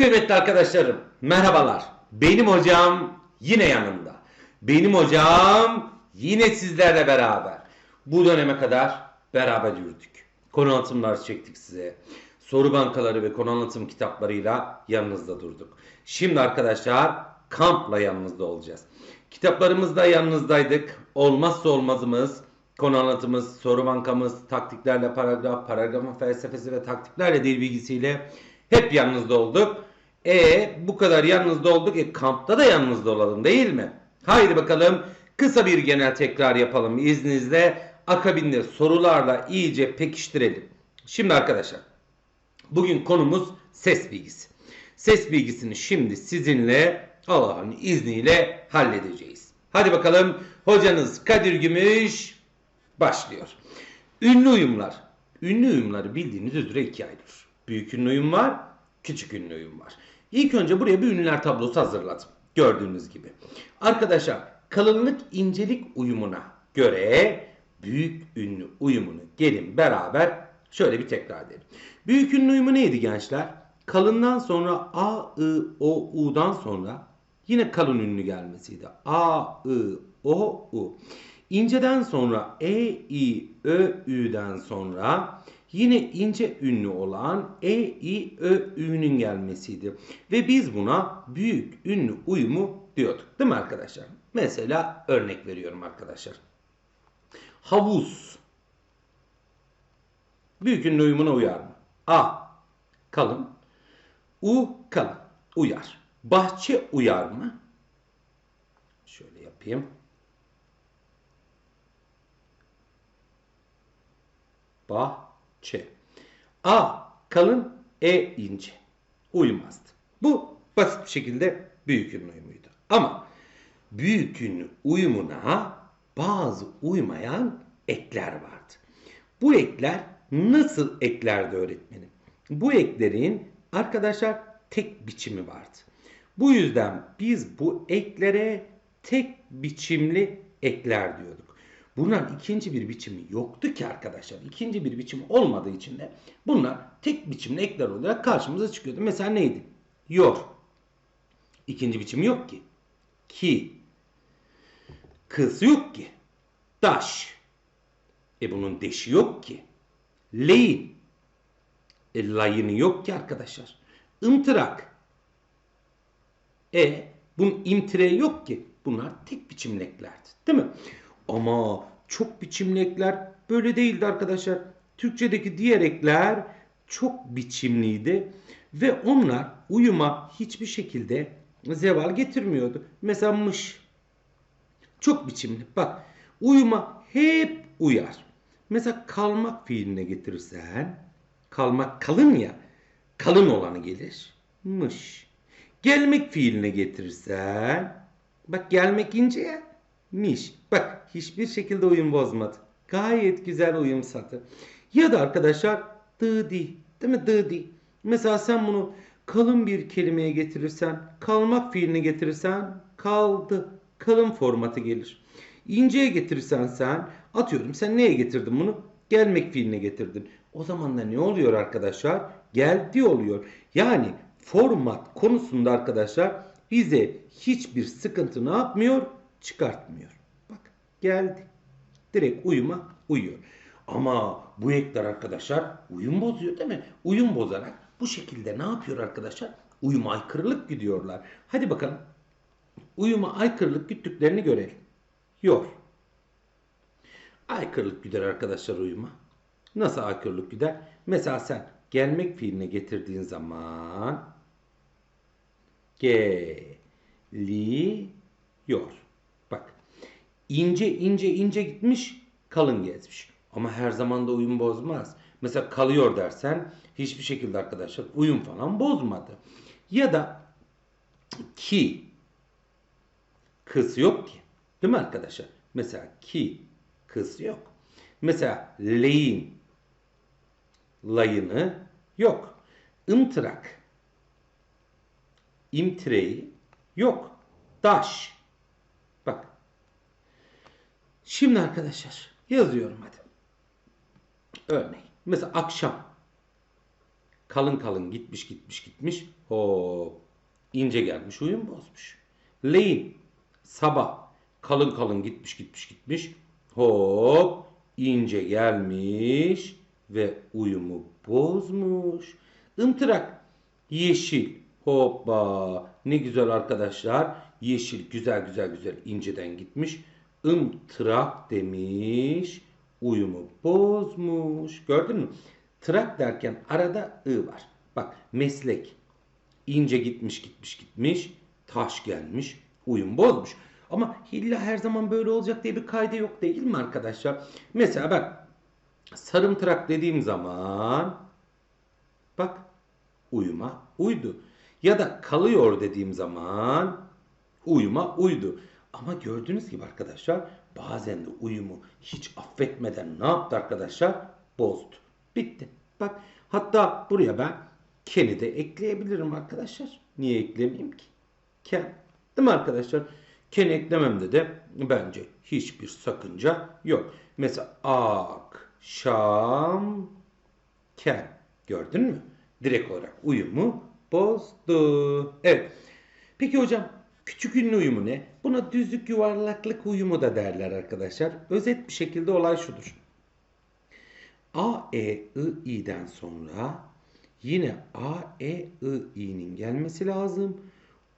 Kıymetli arkadaşlarım, merhabalar. Benim hocam yine yanımda. Benim hocam yine sizlerle beraber. Bu döneme kadar beraber yürüdük. Konu anlatımlar çektik size. Soru bankaları ve konu anlatım kitaplarıyla yanınızda durduk. Şimdi arkadaşlar kampla yanınızda olacağız. Kitaplarımızda yanınızdaydık. Olmazsa olmazımız konu anlatımız, soru bankamız, taktiklerle paragraf, paragrafın felsefesi ve taktiklerle dil bilgisiyle hep yanınızda olduk. E bu kadar yanınızda olduk. E kampta da yanınızda olalım değil mi? Haydi bakalım kısa bir genel tekrar yapalım izninizle. Akabinde sorularla iyice pekiştirelim. Şimdi arkadaşlar bugün konumuz ses bilgisi. Ses bilgisini şimdi sizinle Allah'ın izniyle halledeceğiz. Hadi bakalım hocanız Kadir Gümüş başlıyor. Ünlü uyumlar. Ünlü uyumları bildiğiniz üzere ikiye ayrılır. Büyük ünlü uyum var, küçük ünlü uyum var. İlk önce buraya bir ünlüler tablosu hazırladım. Gördüğünüz gibi. Arkadaşlar kalınlık incelik uyumuna göre büyük ünlü uyumunu gelin beraber şöyle bir tekrar edelim. Büyük ünlü uyumu neydi gençler? Kalından sonra A, I, O, U'dan sonra yine kalın ünlü gelmesiydi. A, I, O, U. İnceden sonra E, I, Ö, Ü'den sonra yine ince ünlü olan E, I, Ö, Ü'nün gelmesiydi. Ve biz buna büyük ünlü uyumu diyorduk. Değil mi arkadaşlar? Mesela örnek veriyorum arkadaşlar. Havuz. Büyük ünlü uyumuna uyar mı? A. Kalın. U. Kalın. Uyar. Bahçe uyar mı? Şöyle yapayım. Bahçe. A. Kalın. E. ince. Uymazdı. Bu basit bir şekilde büyük ünlü uyumuydu. Ama büyük ünlü uyumuna bazı uymayan ekler vardı. Bu ekler nasıl eklerdi öğretmenim? Bu eklerin arkadaşlar tek biçimi vardı. Bu yüzden biz bu eklere tek biçimli ekler diyorduk. Bunların ikinci bir biçimi yoktu ki arkadaşlar. İkinci bir biçim olmadığı için de bunlar tek biçimli ekler olarak karşımıza çıkıyordu. Mesela neydi? Yor. İkinci biçimi yok ki. Ki. Kız yok ki. Daş. E bunun deşi yok ki. Leyin. E layını yok ki arkadaşlar. Imtırak. E bunun imtire yok ki. Bunlar tek biçimli eklerdi. Değil mi? Ama çok biçimli ekler böyle değildi arkadaşlar. Türkçedeki diğer ekler çok biçimliydi. Ve onlar uyuma hiçbir şekilde zeval getirmiyordu. Mesela mış. Çok biçimli. Bak uyuma hep uyar. Mesela kalmak fiiline getirirsen kalmak kalın ya kalın olanı gelir. Mış. Gelmek fiiline getirirsen bak gelmek ince ya miş. Bak hiçbir şekilde uyum bozmadı. Gayet güzel uyum satı. Ya da arkadaşlar dı di. Değil mi dı di? Mesela sen bunu kalın bir kelimeye getirirsen kalmak fiiline getirirsen kaldı. Kalın formatı gelir. İnceye getirirsen sen atıyorum sen neye getirdin bunu? Gelmek fiiline getirdin. O zaman da ne oluyor arkadaşlar? Geldi oluyor. Yani format konusunda arkadaşlar bize hiçbir sıkıntı ne yapmıyor? Çıkartmıyor. Bak geldi. Direkt uyuma uyuyor. Ama bu ekler arkadaşlar uyum bozuyor değil mi? Uyum bozarak bu şekilde ne yapıyor arkadaşlar? Uyuma aykırılık gidiyorlar. Hadi bakalım. Uyuma aykırılık güttüklerini görelim. Yor. Aykırılık gider arkadaşlar uyuma. Nasıl aykırılık gider? Mesela sen gelmek fiiline getirdiğin zaman geliyor. İnce ince ince gitmiş kalın gezmiş. Ama her zaman da uyum bozmaz. Mesela kalıyor dersen hiçbir şekilde arkadaşlar uyum falan bozmadı. Ya da ki kız yok ki. Değil mi arkadaşlar? Mesela ki kız yok. Mesela leyin layını yok. Imtırak imtireyi yok. Daş. Şimdi arkadaşlar yazıyorum hadi. Örnek. Mesela akşam. Kalın kalın gitmiş gitmiş gitmiş. Hop. ince gelmiş uyum bozmuş. Leyin. Sabah. Kalın kalın gitmiş gitmiş gitmiş. Hop. ince gelmiş ve uyumu bozmuş. Imtırak. Yeşil. Hoppa. Ne güzel arkadaşlar. Yeşil güzel güzel güzel inceden gitmiş. Imtırak demiş. Uyumu bozmuş. Gördün mü? Trak derken arada ı var. Bak meslek. ince gitmiş gitmiş gitmiş. Taş gelmiş. Uyum bozmuş. Ama illa her zaman böyle olacak diye bir kaydı yok değil mi arkadaşlar? Mesela bak sarımtırak dediğim zaman bak uyuma uydu. Ya da kalıyor dediğim zaman uyuma uydu. Ama gördüğünüz gibi arkadaşlar bazen de uyumu hiç affetmeden ne yaptı arkadaşlar? Bozdu. Bitti. Bak hatta buraya ben Ken'i de ekleyebilirim arkadaşlar. Niye eklemeyeyim ki? Ken. Değil mi arkadaşlar? Ken eklememde de bence hiçbir sakınca yok. Mesela akşam ken. Gördün mü? Direkt olarak uyumu bozdu. Evet. Peki hocam küçük ünlü uyumu ne? Buna düzlük yuvarlaklık uyumu da derler arkadaşlar. Özet bir şekilde olay şudur. A, E, I, İ'den sonra yine A, E, I, İ'nin gelmesi lazım.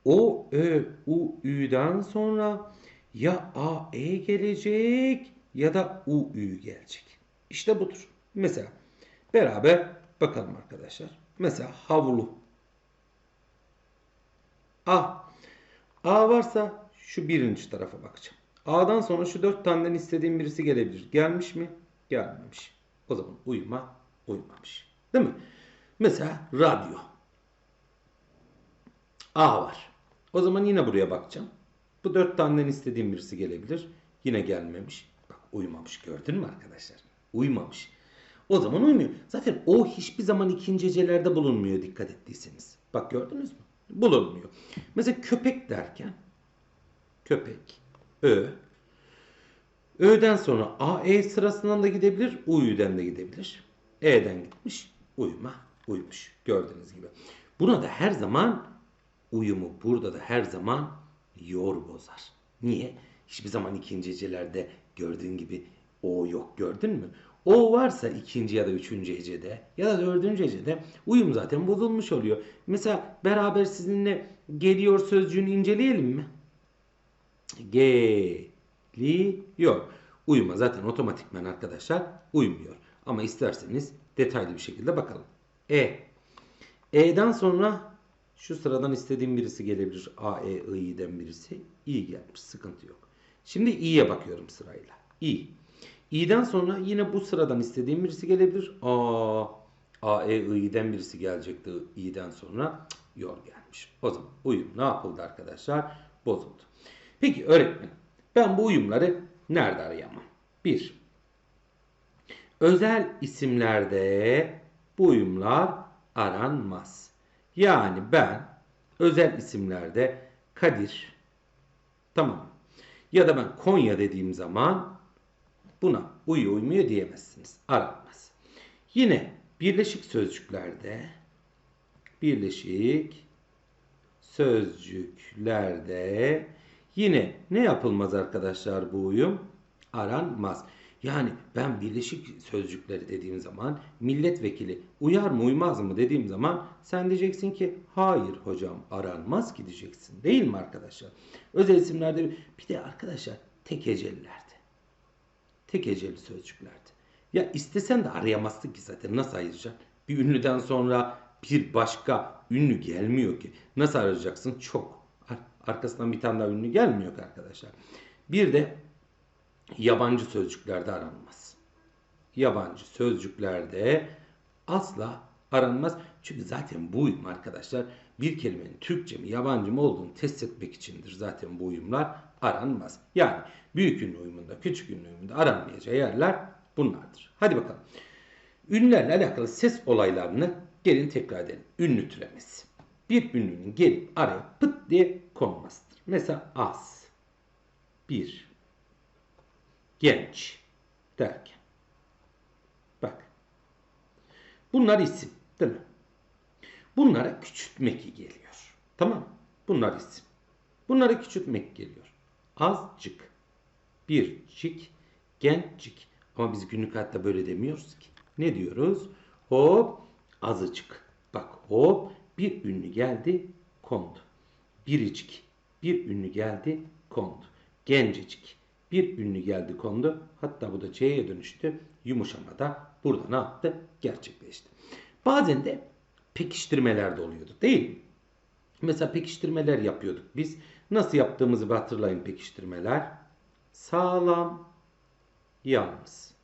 O, Ö, U, Ü'den sonra ya A, E gelecek ya da U, Ü gelecek. İşte budur. Mesela beraber bakalım arkadaşlar. Mesela havlu. A. A varsa şu birinci tarafa bakacağım. A'dan sonra şu dört taneden istediğim birisi gelebilir. Gelmiş mi? Gelmemiş. O zaman uyuma uymamış. Değil mi? Mesela radyo. A var. O zaman yine buraya bakacağım. Bu dört taneden istediğim birisi gelebilir. Yine gelmemiş. Bak uyumamış. Gördün mü arkadaşlar? Uyumamış. O zaman uymuyor. Zaten o hiçbir zaman ikinci hecelerde bulunmuyor dikkat ettiyseniz. Bak gördünüz mü? Bulunmuyor. Mesela köpek derken köpek, ö, Ö'den sonra A, E sırasından da gidebilir, U'den de gidebilir. E'den gitmiş, uyuma, uyumuş. Gördüğünüz gibi. Buna da her zaman uyumu, burada da her zaman yor bozar. Niye? Hiçbir zaman ikinci hecelerde gördüğün gibi O yok gördün mü? O varsa ikinci ya da üçüncü hecede ya da dördüncü hecede uyum zaten bozulmuş oluyor. Mesela beraber sizinle geliyor sözcüğünü inceleyelim mi? Geliyor. Uyuma zaten otomatikmen arkadaşlar uymuyor. Ama isterseniz detaylı bir şekilde bakalım. E. E'den sonra şu sıradan istediğim birisi gelebilir. A, E, I'den birisi. İ gelmiş. Sıkıntı yok. Şimdi İ'ye bakıyorum sırayla. İ. İ'den sonra yine bu sıradan istediğim birisi gelebilir. A, A, E, I'den birisi gelecekti İ'den sonra. Yor gelmiş. O zaman uyum ne yapıldı arkadaşlar? Bozuldu. Peki öğretmenim ben bu uyumları nerede arayamam? 1. Özel isimlerde bu uyumlar aranmaz. Yani ben özel isimlerde Kadir tamam ya da ben Konya dediğim zaman buna uyuyor uymuyor diyemezsiniz. Aranmaz. Yine birleşik sözcüklerde birleşik sözcüklerde yine ne yapılmaz arkadaşlar bu uyum? Aranmaz. Yani ben birleşik sözcükleri dediğim zaman milletvekili uyar mı uymaz mı dediğim zaman sen diyeceksin ki hayır hocam aranmaz ki diyeceksin. Değil mi arkadaşlar? Özel isimlerde bir de arkadaşlar tek hecelilerde. Tek heceli sözcüklerde. Ya istesen de arayamazsın ki zaten nasıl ayıracaksın? Bir ünlüden sonra bir başka ünlü gelmiyor ki. Nasıl arayacaksın? Çok. Ar- Arkasından bir tane daha ünlü gelmiyor ki arkadaşlar. Bir de yabancı sözcüklerde aranmaz. Yabancı sözcüklerde asla aranmaz. Çünkü zaten bu uyum arkadaşlar bir kelimenin Türkçe mi yabancı mı olduğunu test etmek içindir. Zaten bu uyumlar aranmaz. Yani büyük ünlü uyumunda küçük ünlü uyumunda aranmayacağı yerler bunlardır. Hadi bakalım. Ünlülerle alakalı ses olaylarını gelin tekrar edelim. Ünlü türemesi. Bir ünlünün gelip araya pıt diye konmasıdır. Mesela az, bir, genç derken. Bak. Bunlar isim değil mi? Bunlara küçültmek geliyor. Tamam? Bunlar isim. Bunlara küçültmek geliyor. Azcık, bircik, gençcik. Ama biz günlük hayatta böyle demiyoruz ki. Ne diyoruz? Hop, azıcık. Bak hop, bir ünlü geldi, kondu. Biricik, bir ünlü geldi, kondu. Gencecik, bir ünlü geldi, kondu. Hatta bu da C'ye dönüştü. Yumuşama da burada ne yaptı? Gerçekleşti. Bazen de pekiştirmeler de oluyordu değil? Mesela pekiştirmeler yapıyorduk biz. Nasıl yaptığımızı bir hatırlayın pekiştirmeler. Sağlam, yalnız.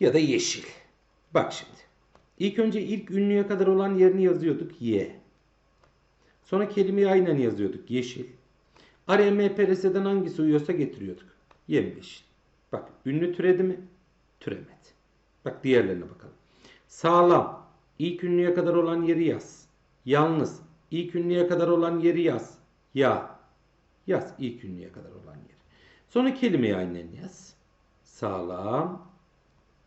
Ya da yeşil. Bak şimdi. İlk önce ilk ünlüye kadar olan yerini yazıyorduk. Y. Sonra kelimeyi aynen yazıyorduk. Yeşil. Araya MPRS'den hangisi uyuyorsa getiriyorduk. Yemyeşil. Bak ünlü türedi mi? Türemedi. Bak diğerlerine bakalım. Sağlam. İlk ünlüye kadar olan yeri yaz. Yalnız. İlk ünlüye kadar olan yeri yaz. Ya. Yaz ilk ünlüye kadar olan yeri. Sonra kelimeyi aynen yaz. Sağlam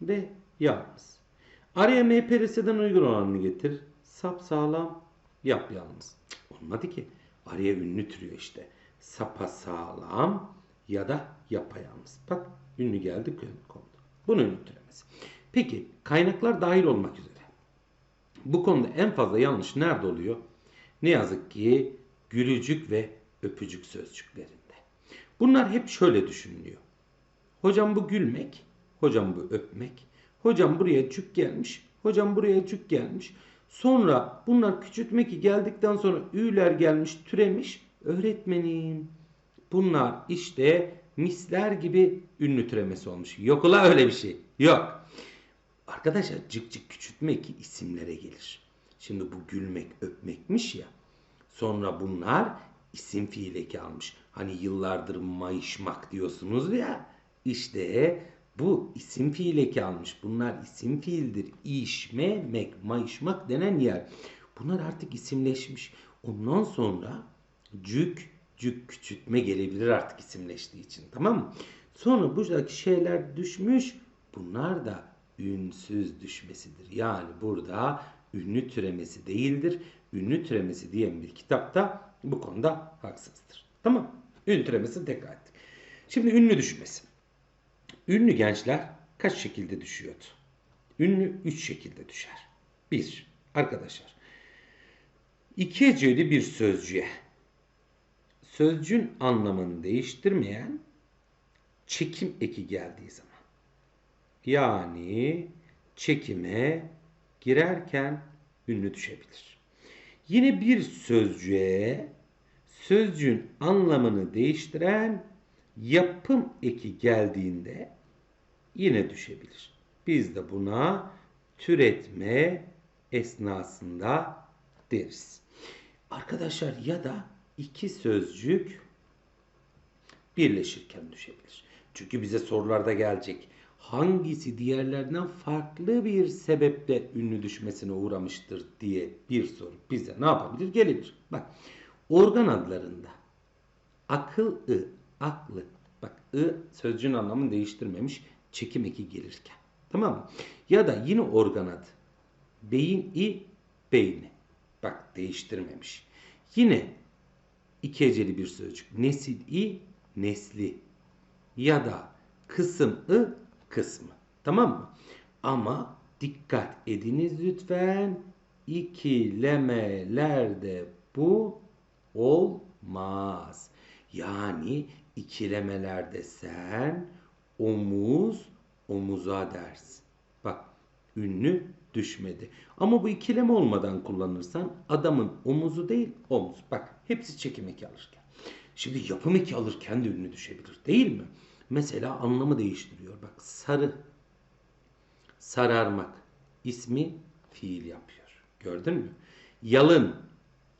ve yalnız. Araya MPRS'den uygun olanını getir. Sap sağlam yap yalnız. Olmadı ki. Araya ünlü türüyor işte. Sapa sağlam ya da yapayalnız. Bak ünlü geldi kondu. Bunun ünlü türemesi. Peki kaynaklar dahil olmak üzere. Bu konuda en fazla yanlış nerede oluyor? Ne yazık ki gülücük ve öpücük sözcüklerinde. Bunlar hep şöyle düşünülüyor. Hocam bu gülmek, hocam bu öpmek, hocam buraya cük gelmiş, hocam buraya cük gelmiş. Sonra bunlar küçültmek geldikten sonra ü'ler gelmiş, türemiş. Öğretmenim bunlar işte misler gibi ünlü türemesi olmuş. Yok ula öyle bir şey. Yok. Arkadaşlar cık cık küçültme ki isimlere gelir. Şimdi bu gülmek öpmekmiş ya. Sonra bunlar isim fiil eki almış. Hani yıllardır mayışmak diyorsunuz ya. İşte bu isim fiil eki almış. Bunlar isim fiildir. İşmemek, mayışmak denen yer. Bunlar artık isimleşmiş. Ondan sonra cük, cük küçültme gelebilir artık isimleştiği için. Tamam mı? Sonra buradaki şeyler düşmüş. Bunlar da ünsüz düşmesidir. Yani burada ünlü türemesi değildir. Ünlü türemesi diyen bir kitapta bu konuda haksızdır. Tamam. Ünlü türemesini tekrar ettik. Şimdi ünlü düşmesi. Ünlü gençler kaç şekilde düşüyordu? Ünlü üç şekilde düşer. Bir, arkadaşlar. İki heceli bir sözcüğe sözcüğün anlamını değiştirmeyen çekim eki geldiği zaman. Yani çekime girerken ünlü düşebilir. Yine bir sözcüğe sözcüğün anlamını değiştiren yapım eki geldiğinde yine düşebilir. Biz de buna türetme esnasında deriz. Arkadaşlar ya da iki sözcük birleşirken düşebilir. Çünkü bize sorularda gelecek. Hangisi diğerlerinden farklı bir sebeple ünlü düşmesine uğramıştır diye bir soru bize ne yapabilir? Gelebilir. Bak organ adlarında akıl ı, aklı. Bak ı sözcüğün anlamını değiştirmemiş çekim eki gelirken. Tamam mı? Ya da yine organ adı. Beyin i, beyni. Bak değiştirmemiş. Yine iki heceli bir sözcük. Nesil i, nesli. Ya da kısım ı, kısmı. Tamam mı? Ama dikkat ediniz lütfen. İkilemelerde bu olmaz. Yani ikilemelerde sen omuz omuza dersin. Bak ünlü düşmedi. Ama bu ikileme olmadan kullanırsan adamın omuzu değil omuz. Bak hepsi çekim eki alırken. Şimdi yapım eki alırken de ünlü düşebilir değil mi? Mesela anlamı değiştiriyor. Bak sarı, sararmak ismi fiil yapıyor. Gördün mü? Yalın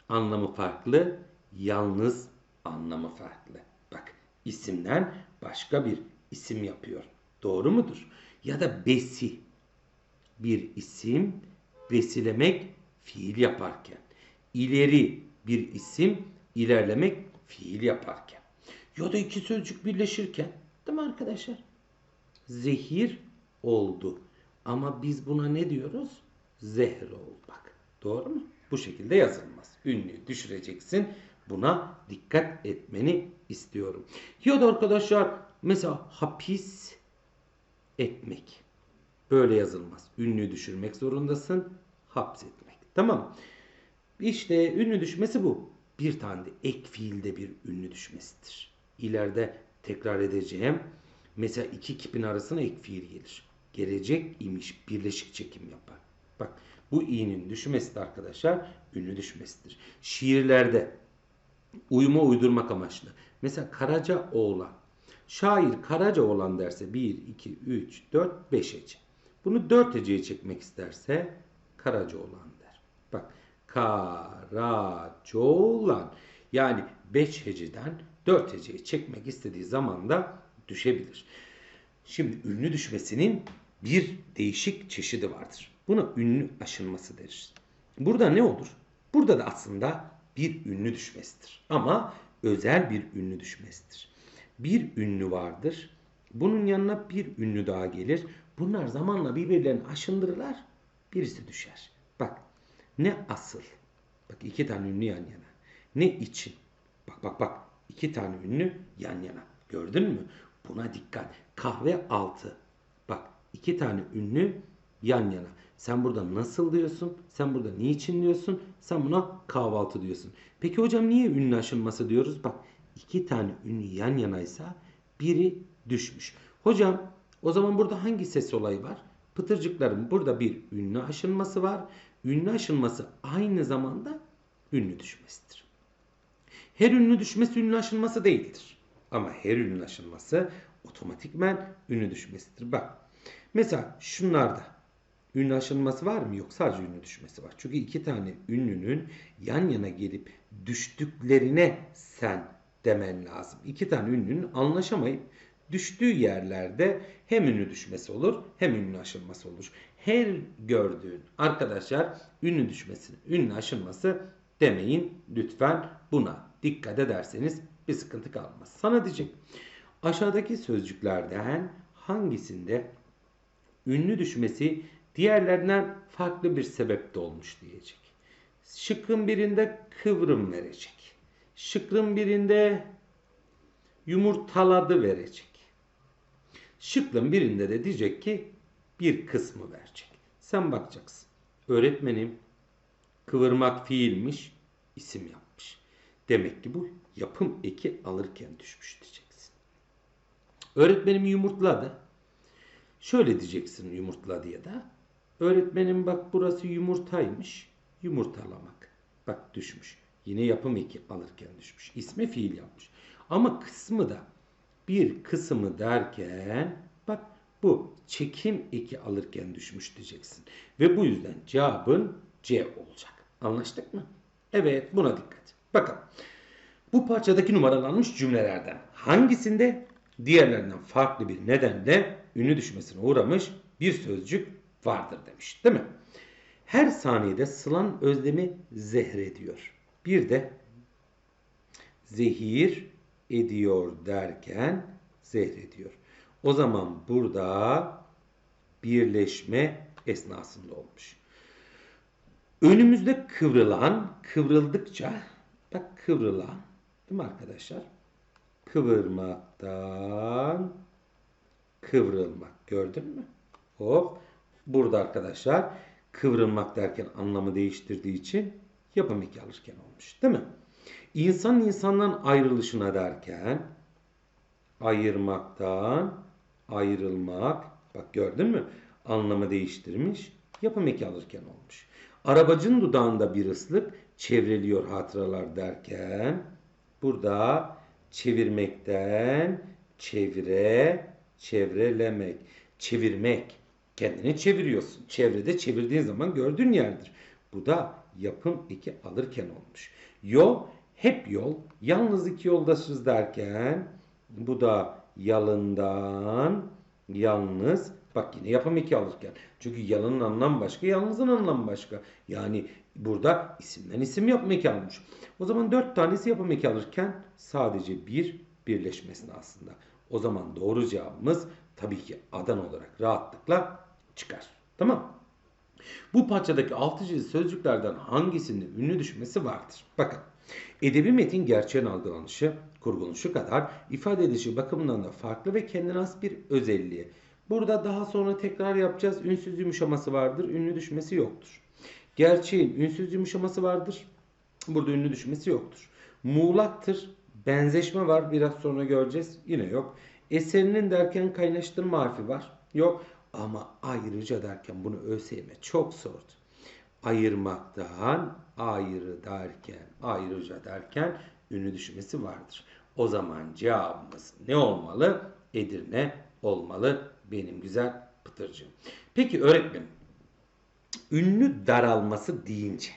anlamı farklı, yalnız anlamı farklı. Bak isimden başka bir isim yapıyor. Doğru mudur? Ya da besi bir isim besilemek fiil yaparken. İleri bir isim ilerlemek fiil yaparken. Ya da iki sözcük birleşirken. Değil mi arkadaşlar? Zehir oldu. Ama biz buna ne diyoruz? Zehir oldu. Bak Doğru mu? Bu şekilde yazılmaz. Ünlüyü düşüreceksin. Buna dikkat etmeni istiyorum. Ya da arkadaşlar mesela hapis etmek. Böyle yazılmaz. Ünlüyü düşürmek zorundasın. Hapsetmek. Tamam. İşte ünlü düşmesi bu. Bir tane de ek fiilde bir ünlü düşmesidir. İleride tekrar edeceğim. Mesela iki kipin arasına ek fiil gelir. Gelecek imiş birleşik çekim yapar. Bak bu i'nin düşmesi de arkadaşlar ünlü düşmesidir. Şiirlerde uyuma uydurmak amaçlı. Mesela Karaca Oğlan. Şair Karaca Oğlan derse 1, 2, 3, 4, 5 hece. Bunu 4 heceye çekmek isterse Karaca Oğlan der. Bak Karaca Oğlan. Yani 5 heceden 4 heceye çekmek istediği zaman da düşebilir. Şimdi ünlü düşmesinin bir değişik çeşidi vardır. Buna ünlü aşınması deriz. Burada ne olur? Burada da aslında bir ünlü düşmesidir. Ama özel bir ünlü düşmesidir. Bir ünlü vardır. Bunun yanına bir ünlü daha gelir. Bunlar zamanla birbirlerini aşındırırlar. Birisi düşer. Bak ne asıl. Bak iki tane ünlü yan yana. Ne için. Bak bak bak. İki tane ünlü yan yana. Gördün mü? Buna dikkat. Kahve altı. Bak iki tane ünlü yan yana. Sen burada nasıl diyorsun? Sen burada niçin diyorsun? Sen buna kahvaltı diyorsun. Peki hocam niye ünlü aşınması diyoruz? Bak iki tane ünlü yan yanaysa biri düşmüş. Hocam o zaman burada hangi ses olayı var? Pıtırcıkların burada bir ünlü aşınması var. Ünlü aşınması aynı zamanda ünlü düşmesidir. Her ünlü düşmesi ünlü aşınması değildir. Ama her ünlü aşınması otomatikmen ünlü düşmesidir. Bak mesela şunlarda ünlü aşınması var mı? Yok sadece ünlü düşmesi var. Çünkü iki tane ünlünün yan yana gelip düştüklerine sen demen lazım. İki tane ünlünün anlaşamayıp düştüğü yerlerde hem ünlü düşmesi olur hem ünlü aşınması olur. Her gördüğün arkadaşlar ünlü düşmesi, ünlü aşınması demeyin lütfen buna dikkat ederseniz bir sıkıntı kalmaz. Sana diyecek aşağıdaki sözcüklerden hangisinde ünlü düşmesi diğerlerinden farklı bir sebepte olmuş diyecek. Şıkkın birinde kıvrım verecek. Şıkkın birinde yumurtaladı verecek. Şıklın birinde de diyecek ki bir kısmı verecek. Sen bakacaksın. Öğretmenim kıvırmak fiilmiş, isim yapmış. Demek ki bu yapım eki alırken düşmüş diyeceksin. Öğretmenim yumurtladı. Şöyle diyeceksin yumurtladı ya da. Öğretmenim bak burası yumurtaymış. Yumurtalamak. Bak düşmüş. Yine yapım eki alırken düşmüş. İsmi fiil yapmış. Ama kısmı da bir kısmı derken bak bu çekim eki alırken düşmüş diyeceksin. Ve bu yüzden cevabın C olacak. Anlaştık mı? Evet buna dikkat. Bakalım. Bu parçadaki numaralanmış cümlelerden hangisinde diğerlerinden farklı bir nedenle ünlü düşmesine uğramış bir sözcük vardır demiş. Değil mi? Her saniyede sılan özlemi zehrediyor. Bir de zehir ediyor derken zehrediyor. O zaman burada birleşme esnasında olmuş. Önümüzde kıvrılan, kıvrıldıkça bak kıvrılan değil mi arkadaşlar? Kıvırmaktan kıvrılmak. Gördün mü? Hop. Burada arkadaşlar kıvrılmak derken anlamı değiştirdiği için yapım eki alırken olmuş. Değil mi? İnsan insandan ayrılışına derken ayırmaktan ayrılmak. Bak gördün mü? Anlamı değiştirmiş. Yapım eki alırken olmuş. Arabacın dudağında bir ıslık çevreliyor hatıralar derken burada çevirmekten çevire çevrelemek. Çevirmek. Kendini çeviriyorsun. Çevrede çevirdiğin zaman gördüğün yerdir. Bu da yapım eki alırken olmuş. Yol hep yol. Yalnız iki yoldaşız derken bu da yalından yalnız bak yine yapım eki alırken. Çünkü yalının anlamı başka, yalnızın anlamı başka. Yani burada isimden isim yapım eki almış. O zaman dört tanesi yapım eki sadece bir birleşmesine aslında. O zaman doğru cevabımız tabii ki adan olarak rahatlıkla çıkar. Tamam. Bu parçadaki altı çizili sözcüklerden hangisinde ünlü düşmesi vardır? Bakın. Edebi metin gerçeğin algılanışı, kurguluşu kadar ifade edişi bakımından da farklı ve kendine has bir özelliği. Burada daha sonra tekrar yapacağız. Ünsüz yumuşaması vardır. Ünlü düşmesi yoktur. Gerçeğin ünsüz yumuşaması vardır. Burada ünlü düşmesi yoktur. Muğlaktır. Benzeşme var. Biraz sonra göreceğiz. Yine yok. Eserinin derken kaynaştırma harfi var. Yok. Ama ayrıca derken bunu ÖSYM çok sordu. Ayırmaktan ayrı derken, ayrıca derken ünlü düşmesi vardır. O zaman cevabımız ne olmalı? Edirne olmalı benim güzel pıtırcığım. Peki öğretmenim, ünlü daralması deyince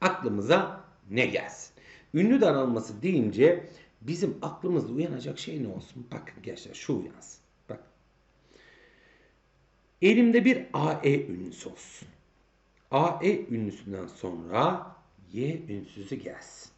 aklımıza ne gelsin? Ünlü daralması deyince bizim aklımızda uyanacak şey ne olsun? Bakın gençler şu uyansın. Bak. Elimde bir AE ünlüsü olsun. AE ünlüsünden sonra Y ünsüzü gelsin.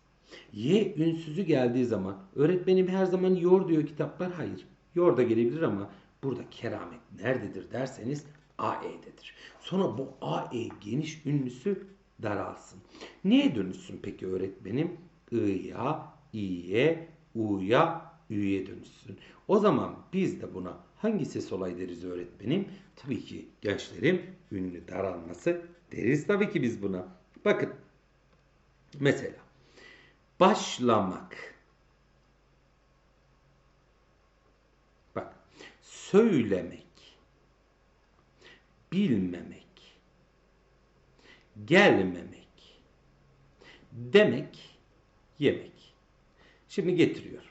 Y ünsüzü geldiği zaman öğretmenim her zaman yor diyor kitaplar. Hayır. Yor da gelebilir ama burada keramet nerededir derseniz AE'dedir. Sonra bu AE geniş ünlüsü daralsın. Neye dönüşsün peki öğretmenim? I'ya, İ'ye, U'ya, Ü'ye dönüşsün. O zaman biz de buna hangi ses olay deriz öğretmenim? Tabii ki gençlerim ünlü daralması deriz tabii ki biz buna. Bakın mesela başlamak. Bak söylemek, bilmemek, gelmemek, demek, yemek. Şimdi getiriyorum.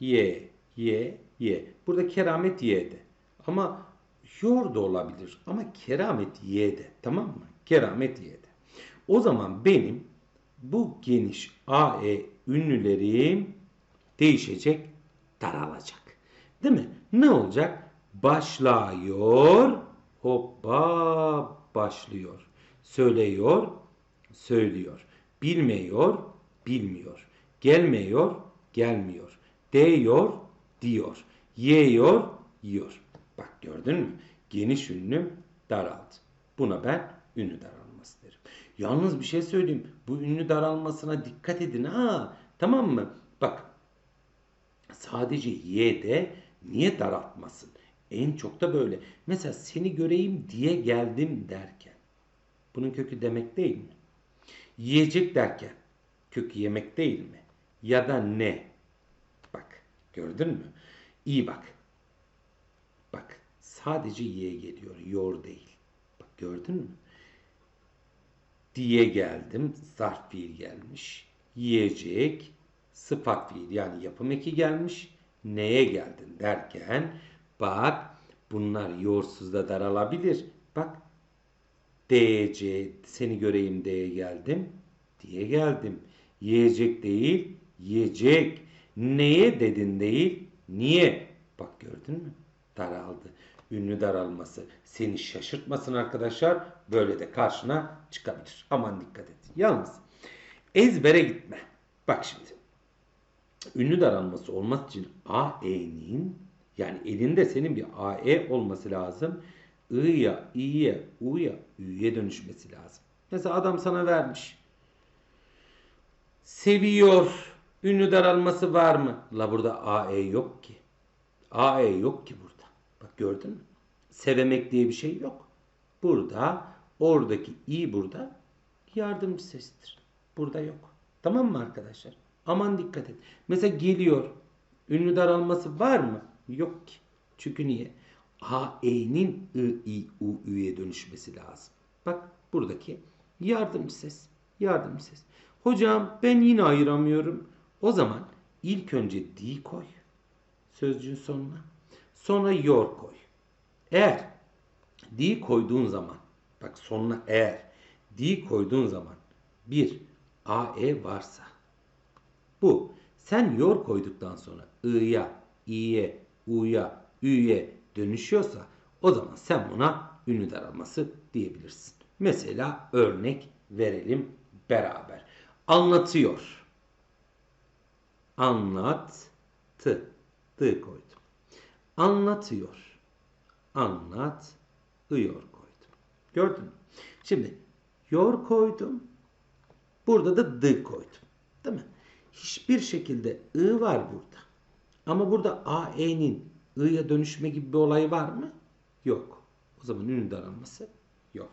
Ye, ye, ye. Burada keramet ye'de. Ama yor da olabilir. Ama keramet ye'de. Tamam mı? Keramet ye'de. O zaman benim bu geniş AE ünlülerim değişecek, daralacak. Değil mi? Ne olacak? Başlıyor, hoppa başlıyor. Söylüyor, söylüyor. Bilmiyor, bilmiyor. Gelmiyor, gelmiyor. Değiyor, diyor. Yiyor, yiyor. Bak gördün mü? Geniş ünlü daraldı. Buna ben ünlü daralması derim. Yalnız bir şey söyleyeyim. Bu ünlü daralmasına dikkat edin ha. Tamam mı? Bak. Sadece ye niye daraltmasın? En çok da böyle. Mesela seni göreyim diye geldim derken. Bunun kökü demek değil mi? Yiyecek derken kökü yemek değil mi? Ya da ne? Bak gördün mü? İyi bak. Bak sadece ye geliyor. Yor değil. Bak gördün mü? Diye geldim. Zarf fiil gelmiş. Yiyecek. Sıfat fiil yani yapım eki gelmiş. Neye geldin derken bak bunlar yorsuzda daralabilir. Bak DC seni göreyim diye geldim diye geldim. Yiyecek değil, yiyecek. Neye dedin değil, niye? Bak gördün mü? Daraldı. Ünlü daralması. Seni şaşırtmasın arkadaşlar. Böyle de karşına çıkabilir. Aman dikkat et. Yalnız ezbere gitme. Bak şimdi. Ünlü daralması olması için AE'nin yani elinde senin bir AE olması lazım. I'ya, i'ye, u'ya, ü'ye dönüşmesi lazım. Mesela adam sana vermiş. Seviyor. Ünlü daralması var mı? La burada AE yok ki. AE yok ki burada. Bak gördün mü? Sevemek diye bir şey yok. Burada oradaki i burada yardımcı sestir. Burada yok. Tamam mı arkadaşlar? Aman dikkat et. Mesela geliyor. Ünlü daralması var mı? Yok ki. Çünkü niye? AE'nin I, I, U, Ü'ye dönüşmesi lazım. Bak buradaki yardımcı ses. Yardımcı ses. Hocam ben yine ayıramıyorum. O zaman ilk önce di koy. Sözcüğün sonuna. Sonra yor koy. Eğer di koyduğun zaman bak sonuna eğer di koyduğun zaman bir AE varsa bu sen yor koyduktan sonra i'ya, i'ye, u'ya, ü'ye dönüşüyorsa o zaman sen buna ünlü daralması diyebilirsin. Mesela örnek verelim beraber. Anlatıyor. Anlattı. Tı koydum. Anlatıyor. Anlat. ıyor koydum. Gördün mü? Şimdi yor koydum. Burada da d koydum. Değil mi? Hiçbir şekilde ı var burada. Ama burada AE'nin I'ya dönüşme gibi bir olay var mı? Yok. O zaman ünlü daralması yok.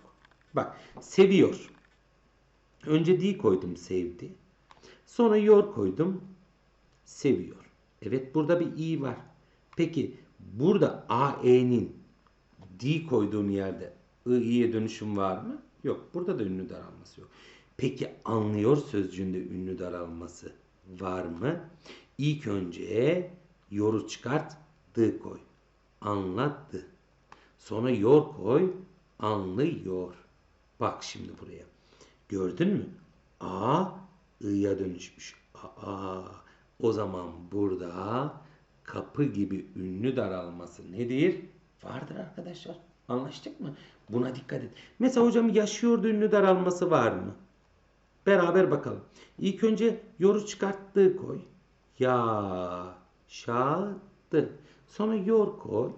Bak seviyor. Önce D koydum sevdi. Sonra yor koydum seviyor. Evet burada bir i var. Peki burada AE'nin D koyduğum yerde i'ye dönüşüm var mı? Yok. Burada da ünlü daralması yok. Peki anlıyor sözcüğünde ünlü daralması var mı? İlk önce yoru çıkart, dı koy. Anlattı. Sonra yor koy, anlıyor. Bak şimdi buraya. Gördün mü? A, i'ya dönüşmüş. Aa, o zaman burada kapı gibi ünlü daralması nedir? Vardır arkadaşlar. Anlaştık mı? Buna dikkat et. Mesela hocam yaşıyordu ünlü daralması var mı? Beraber bakalım. İlk önce yoru çıkarttığı koy. Yaşadı. Sonra yor koy.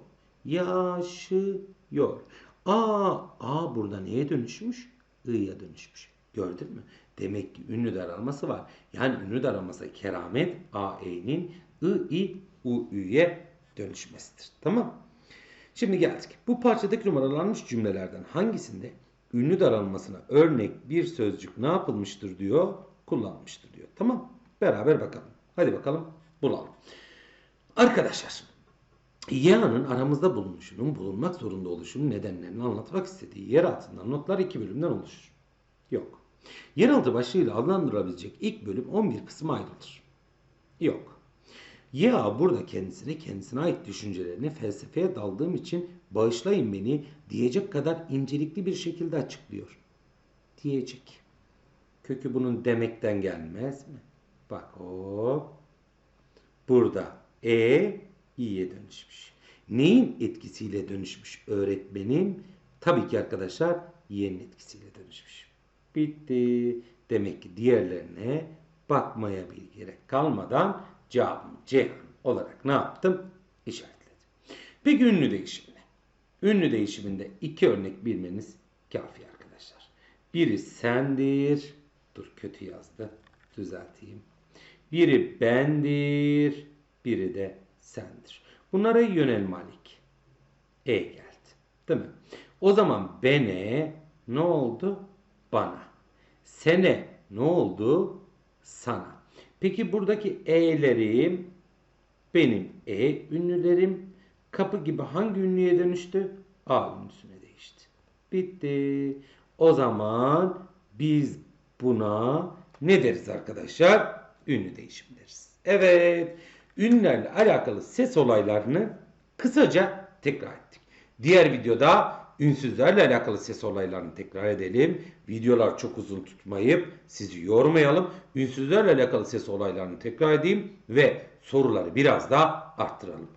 Yaşıyor. A, A burada neye dönüşmüş? I'ya dönüşmüş. Gördün mü? Demek ki ünlü daralması var. Yani ünlü daralması keramet AE'nin I, I, U, Ü'ye dönüşmesidir. Tamam Şimdi geldik. Bu parçadaki numaralanmış cümlelerden hangisinde ünlü daralmasına örnek bir sözcük ne yapılmıştır diyor, kullanmıştır diyor. Tamam. Beraber bakalım. Hadi bakalım bulalım. Arkadaşlar, Ya'nın aramızda bulunuşunun bulunmak zorunda oluşunun nedenlerini anlatmak istediği yer altından notlar iki bölümden oluşur. Yok. Yeraltı başlığıyla adlandırılabilecek ilk bölüm 11 kısma ayrılır. Yok. Ya burada kendisine kendisine ait düşüncelerini felsefeye daldığım için bağışlayın beni diyecek kadar incelikli bir şekilde açıklıyor. Diyecek. Kökü bunun demekten gelmez mi? Bak o burada e i'ye dönüşmüş. Neyin etkisiyle dönüşmüş öğretmenim? Tabii ki arkadaşlar y'nin etkisiyle dönüşmüş. Bitti. Demek ki diğerlerine bakmaya bir gerek kalmadan cevabım Ceyhan olarak ne yaptım? İşaretledim. Peki ünlü değişimine. Ünlü değişiminde iki örnek bilmeniz kafi arkadaşlar. Biri sendir. Dur kötü yazdı. Düzelteyim. Biri bendir. Biri de sendir. Bunlara yönel malik. E geldi. Değil mi? O zaman bene ne oldu? Bana. Sene ne oldu? Sana. Peki buradaki e'lerim benim e ünlülerim kapı gibi hangi ünlüye dönüştü? A ünlüsüne değişti. Bitti. O zaman biz buna ne deriz arkadaşlar? Ünlü değişim deriz. Evet. Ünlülerle alakalı ses olaylarını kısaca tekrar ettik. Diğer videoda ünsüzlerle alakalı ses olaylarını tekrar edelim. Videolar çok uzun tutmayıp sizi yormayalım. Ünsüzlerle alakalı ses olaylarını tekrar edeyim ve soruları biraz daha arttıralım.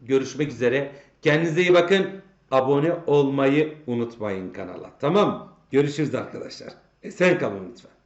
Görüşmek üzere. Kendinize iyi bakın. Abone olmayı unutmayın kanala. Tamam mı? Görüşürüz arkadaşlar. Esen kalın lütfen.